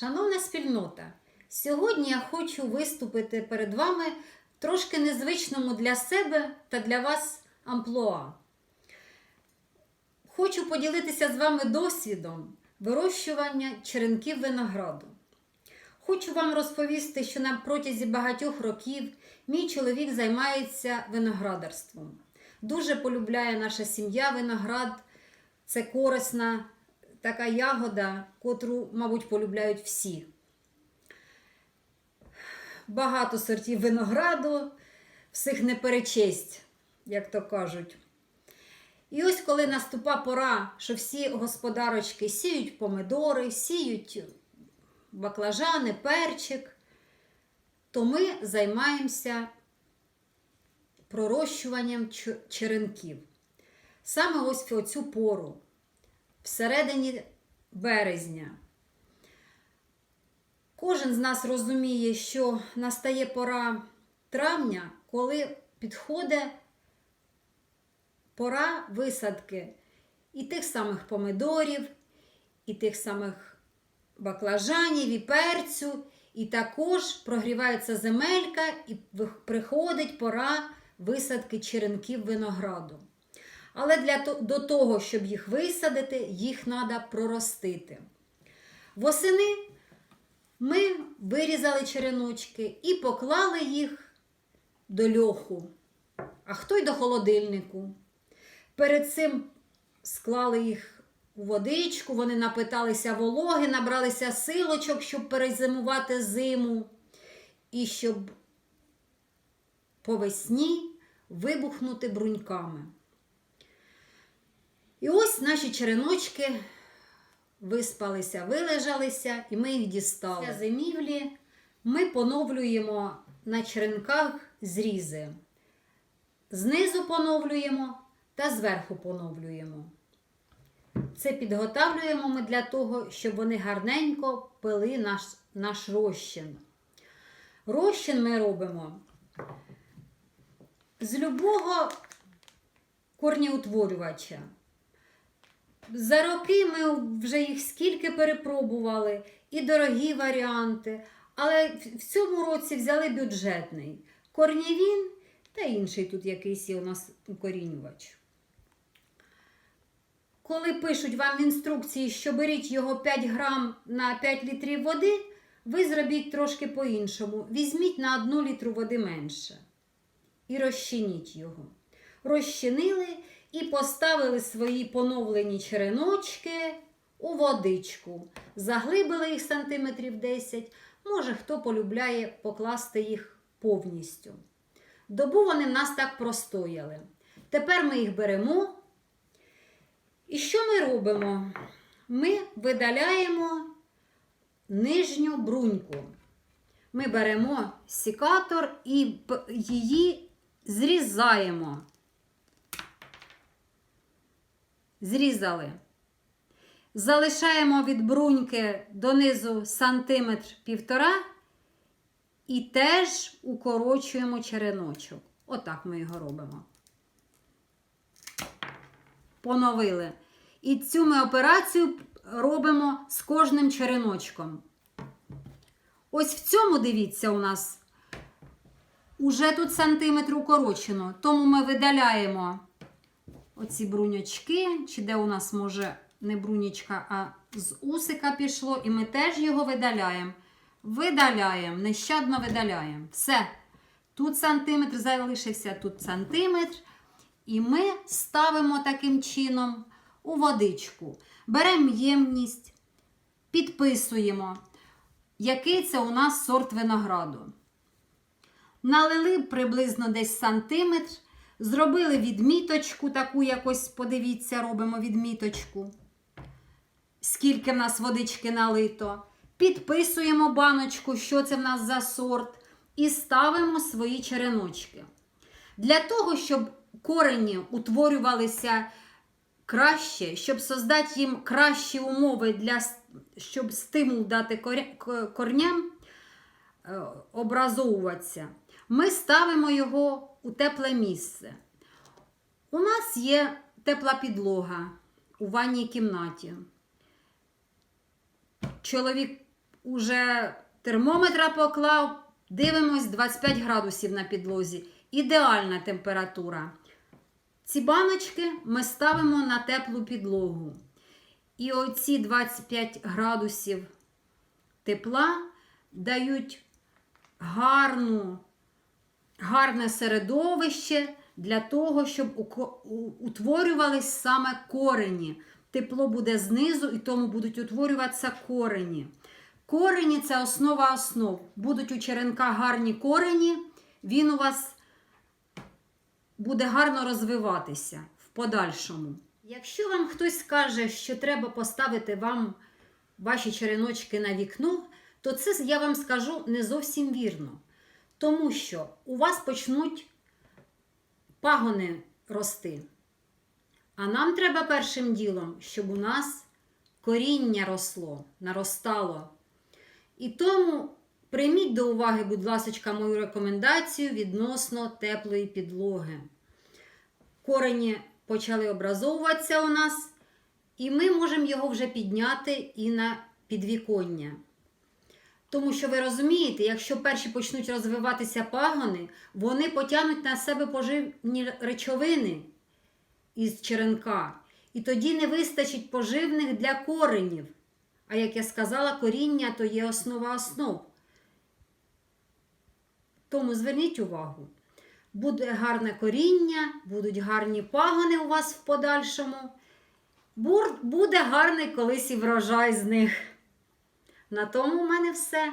Шановна спільнота, сьогодні я хочу виступити перед вами в трошки незвичному для себе та для вас амплуа. Хочу поділитися з вами досвідом вирощування черенків винограду. Хочу вам розповісти, що на протязі багатьох років мій чоловік займається виноградарством. Дуже полюбляє наша сім'я виноград. Це корисна така ягода, котру, мабуть, полюбляють всі. Багато сортів винограду, всіх не перечесть, як то кажуть. І ось коли наступа пора, що всі господарочки сіють помидори, сіють баклажани, перчик, то ми займаємося пророщуванням черенків. Саме ось в цю пору, всередині березня. Кожен з нас розуміє, що настає пора травня, коли підходить пора висадки і тих самих помидорів, і тих самих баклажанів, і перцю, і також прогрівається земелька, і приходить пора висадки черенків винограду. Але для до того, щоб їх висадити, їх треба проростити. Восени ми вирізали череночки і поклали їх до льоху, а хто й до холодильнику. Перед цим склали їх у водичку, вони напиталися вологи, набралися силочок, щоб перезимувати зиму, і щоб по весні вибухнути бруньками. Ось наші череночки виспалися, вилежалися, і ми їх дістали. Після зимівлі ми поновлюємо на черенках зрізи. Знизу поновлюємо та зверху поновлюємо. Це підготавлюємо ми для того, щоб вони гарненько пили наш, наш розчин. Розчин ми робимо з любого корнеутворювача. За роки ми вже їх скільки перепробували, і дорогі варіанти, але в- цьому році взяли бюджетний корнівін та інший тут якийсь є у нас укорінювач. Коли пишуть вам інструкції, що беріть його 5 грам на 5 літрів води, ви зробіть трошки по-іншому. Візьміть на 1 літру води менше і розчиніть його. Розчинили і поставили свої поновлені череночки у водичку. Заглибили їх сантиметрів 10. Може, хто полюбляє покласти їх повністю. Добу вони в нас так простояли. Тепер ми їх беремо. І що ми робимо? Ми видаляємо нижню бруньку. Ми беремо сікатор і її зрізаємо. Зрізали. Залишаємо від бруньки донизу сантиметр півтора і теж укорочуємо череночок. Отак ми його робимо. Поновили. І цю ми операцію робимо з кожним череночком. Ось в цьому, дивіться, у нас уже тут сантиметр укорочено. Тому ми видаляємо оці брунячки, чи де у нас може не брунічка, а з усика пішло, і ми теж його видаляємо. Видаляємо, нещадно видаляємо. Все. Тут сантиметр залишився, тут сантиметр. І ми ставимо таким чином у водичку. Беремо ємність, підписуємо, який це у нас сорт винограду. Налили приблизно десь сантиметр, зробили відміточку, таку якось, подивіться, робимо відміточку. Скільки в нас водички налито. Підписуємо баночку, що це в нас за сорт, і ставимо свої череночки. Для того, щоб корені утворювалися краще, щоб создати їм кращі умови, для, щоб стимул дати корням е, образовуватися, ми ставимо його у тепле місце. У нас є тепла підлога у ванній кімнаті. Чоловік уже термометра поклав, дивимось 25 градусів на підлозі. Ідеальна температура. Ці баночки ми ставимо на теплу підлогу. І оці 25 градусів тепла дають гарну, гарне середовище для того, щоб утворювались саме корені. Тепло буде знизу, і тому будуть утворюватися корені. Корені це основа основ. Будуть у черенка гарні корені, він у вас буде гарно розвиватися в подальшому. Якщо вам хтось скаже, що треба поставити вам ваші череночки на вікно, то це я вам скажу не зовсім вірно. Тому що у вас почнуть пагони рости. А нам треба першим ділом, щоб у нас коріння росло, наростало. І тому прийміть до уваги, будь ласка, мою рекомендацію відносно теплої підлоги. Корені почали образовуватися у нас, і ми можемо його вже підняти і на підвіконня. Тому що ви розумієте, якщо перші почнуть розвиватися пагони, вони потягнуть на себе поживні речовини із черенка. І тоді не вистачить поживних для коренів. А як я сказала, коріння то є основа основ. Тому зверніть увагу. Буде гарне коріння, будуть гарні пагони у вас в подальшому. Буде гарний колись і врожай з них. На тому в мене все.